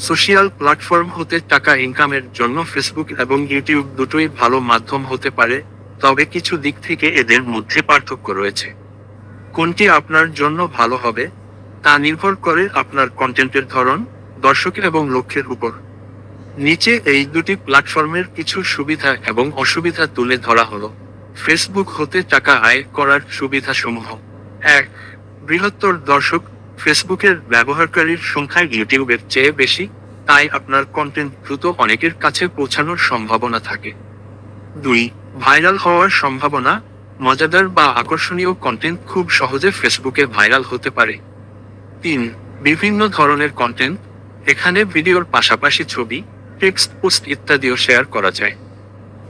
Social platform হতে টাকা ইনকামের জন্য ফেসবুক এবং ইউটিউব দুটোই ভালো মাধ্যম হতে পারে, তবে কিছু দিক থেকে এদের মধ্যে পার্থক্য রয়েছে। কোনটি আপনার জন্য ভালো হবে, তা নির্ভর করে আপনার কন্টেন্টের ধরন দর্শক এবং লক্ষ্যের উপর। নিচে এই দুটি প্ল্যাটফর্মের কিছু সুবিধা এবং অসুবিধা তুলে ধরা হলো। ফেসবুক হতে টাকা আয় করার সুবিধাসমূহ। এক, বৃহত্তর দর্শক ফেসবুকের ব্যবহারকারীর সংখ্যা ইউটিউবের চেয়ে বেশি, তাই আপনার কন্টেন্ট দ্রুত অনেকের কাছে পৌঁছানোর সম্ভাবনা থাকে। দুই, ভাইরাল হওয়ার সম্ভাবনা, মজাদার বা আকর্ষণীয় কন্টেন্ট খুব সহজে ফেসবুকে ভাইরাল হতে পারে। তিন, বিভিন্ন ধরনের কন্টেন্ট এখানে ভিডিওর পাশাপাশি ছবি টেক্সট পোস্ট ইত্যাদিও শেয়ার করা যায়।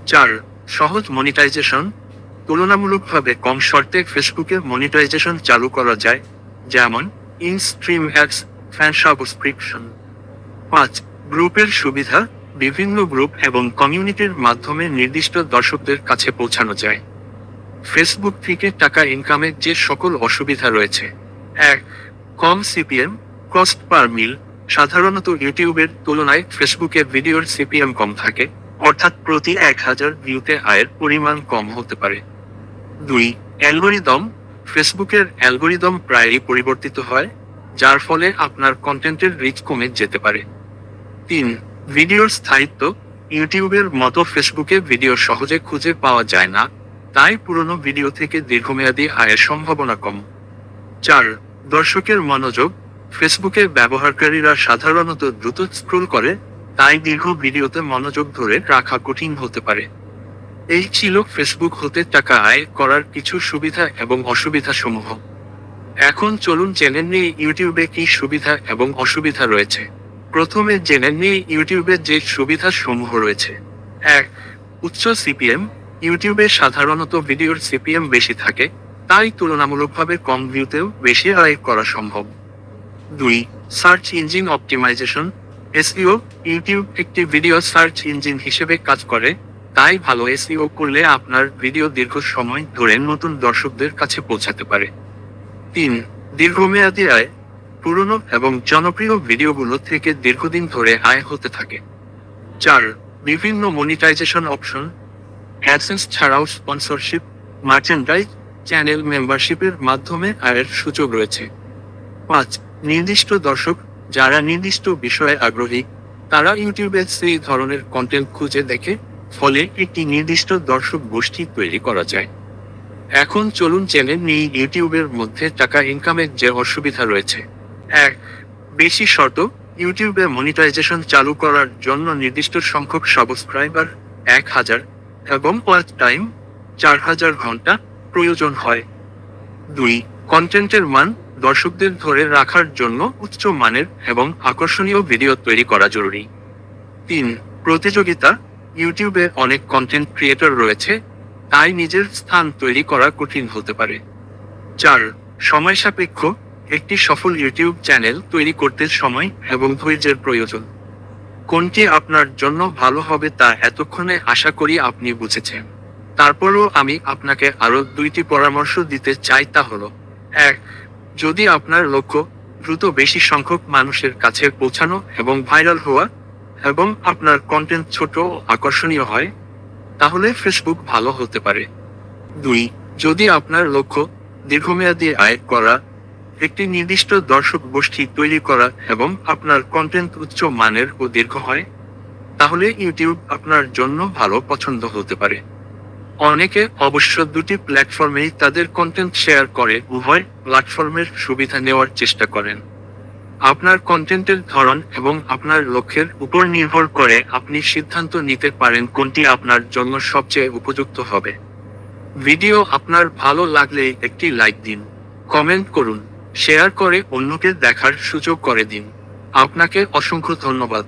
চার, সহজ মনিটাইজেশন তুলনামূলকভাবে কম শর্তে ফেসবুকে মনিটাইজেশন চালু করা যায়, যেমন in stream ads fan subscription পাঁচ, গ্রুপের সুবিধা, বিভিন্ন গ্রুপ এবং কমিউনিটির মাধ্যমে নির্দিষ্ট দর্শকদের কাছে পৌঁছানো যায়। ফেসবুক থেকে টাকা ইনকামের যে সকল অসুবিধা রয়েছে। এক, কম সিপিএম কস্ট পার মিল সাধারণত ইউটিউবের তুলনায় ফেসবুকে ভিডিওর সিপিএম কম থাকে, অর্থাৎ প্রতি এক হাজার ভিউতে আয়ের পরিমাণ কম হতে পারে। দুই, অ্যালগোরিদম ফেসবুকের অ্যালগোরিদম প্রায়ই পরিবর্তিত হয়, যার ফলে আপনার কন্টেন্টের রিচ কমে যেতে পারে। তিন, ভিডিওর স্থায়িত্ব। ইউটিউবের মতো ফেসবুকে ভিডিও সহজে খুঁজে পাওয়া যায় না, তাই পুরনো ভিডিও থেকে দীর্ঘমেয়াদী আয়ের সম্ভাবনা কম। চার, দর্শকের মনোযোগ। ফেসবুকে ব্যবহারকারীরা সাধারণত দ্রুত স্ক্রোল করে, তাই দীর্ঘ ভিডিওতে মনোযোগ ধরে রাখা কঠিন হতে পারে। এই ছিল ফেসবুক হতে টাকা আয় করার কিছু সুবিধা এবং অসুবিধা সমূহ এখন চলুন জেনে নিই ইউটিউবে কি সুবিধা এবং অসুবিধা রয়েছে। প্রথমে জেনে নিই ইউটিউবে যে সুবিধা সমূহ রয়েছে। এক, উচ্চ সিপিএম ইউটিউবে সাধারণত ভিডিওর সিপিএম বেশি থাকে, তাই তুলনামূলকভাবে কম ভিউতেও বেশি আয় করা সম্ভব। দুই, search engine optimisation. SEO YouTube একটি ভিডিও সার্চ ইঞ্জিন হিসেবে কাজ করে তাই ভালো এসইও করলে আপনার ভিডিও দীর্ঘ সময় ধরে নতুন দর্শকদের কাছে পৌঁছাতে পারে। তিন, দীর্ঘমেয়াদী আয়, পুরনো এবং জনপ্রিয় ভিডিওগুলো থেকে দীর্ঘদিন ধরে আয় হতে থাকে। চার, বিভিন্ন মনিটাইজেশন অপশন অ্যাডসেন্স ছাড়াও স্পন্সরশিপ মার্চেন্ডাইজ চ্যানেল মেম্বারশিপের মাধ্যমে আয়ের সুযোগ রয়েছে। পাঁচ, নির্দিষ্ট দর্শক, যারা নির্দিষ্ট বিষয়ে আগ্রহী, তারা ইউটিউবে সেই ধরনের কন্টেন্ট খুঁজে দেখে ফলে একটি নির্দিষ্ট দর্শক গোষ্ঠী তৈরি করা যায়। এখন চলুন জেনে নিই ইউটিউবের মধ্যে টাকা ইনকামের যে অসুবিধা রয়েছে। এক, বেশি শর্ত, ইউটিউবে মনিটাইজেশন চালু করার জন্য নির্দিষ্ট সংখ্যক সাবস্ক্রাইবার এক হাজার এবং ওয়াচ টাইম চার হাজার ঘণ্টা প্রয়োজন হয়। দুই, কন্টেন্টের মান দর্শকদের ধরে রাখার জন্য উচ্চ মানের এবং আকর্ষণীয় ভিডিও তৈরি করা জরুরি। তিন, প্রতিযোগিতা ইউটিউবে অনেক কন্টেন্ট ক্রিয়েটর রয়েছে, তাই নিজের স্থান তৈরি করা কঠিন হতে পারে। চার, সময় সাপেক্ষ একটি সফল ইউটিউব চ্যানেল তৈরি করতে সময় এবং ধৈর্যের প্রয়োজন। কোনটি আপনার জন্য ভালো হবে তা এতক্ষণে আশা করি আপনি বুঝেছেন। তারপরও আমি আপনাকে আরও দুইটি পরামর্শ দিতে চাই তা হলো, এক, যদি আপনার লক্ষ্য দ্রুত বেশি সংখ্যক মানুষের কাছে পৌঁছানো এবং ভাইরাল হওয়া এবং আপনার কন্টেন্ট ছোট, আকর্ষণীয় হয়, তাহলে ফেসবুক ভালো হতে পারে। দুই, যদি আপনার লক্ষ্য দীর্ঘমেয়াদী আয় করা, একটি নির্দিষ্ট দর্শক গোষ্ঠী তৈরি করা এবং আপনার কন্টেন্ট উচ্চ মানের ও দীর্ঘ হয়, তাহলে ইউটিউব আপনার জন্য ভালো পছন্দ হতে পারে। অনেকে অবশ্য দুটি প্ল্যাটফর্মেই তাদের কন্টেন্ট শেয়ার করে, উভয় প্ল্যাটফর্মের সুবিধা নেওয়ার চেষ্টা করেন। আপনার কন্টেন্টের ধরন এবং আপনার লক্ষ্যের উপর নির্ভর করে আপনি সিদ্ধান্ত নিতে পারেন কোনটি আপনার জন্য সবচেয়ে উপযুক্ত হবে। ভিডিও আপনার ভালো লাগলে একটি লাইক দিন কমেন্ট করুন শেয়ার করে অন্যকে দেখার সুযোগ করে দিন। আপনাকে অসংখ্য ধন্যবাদ।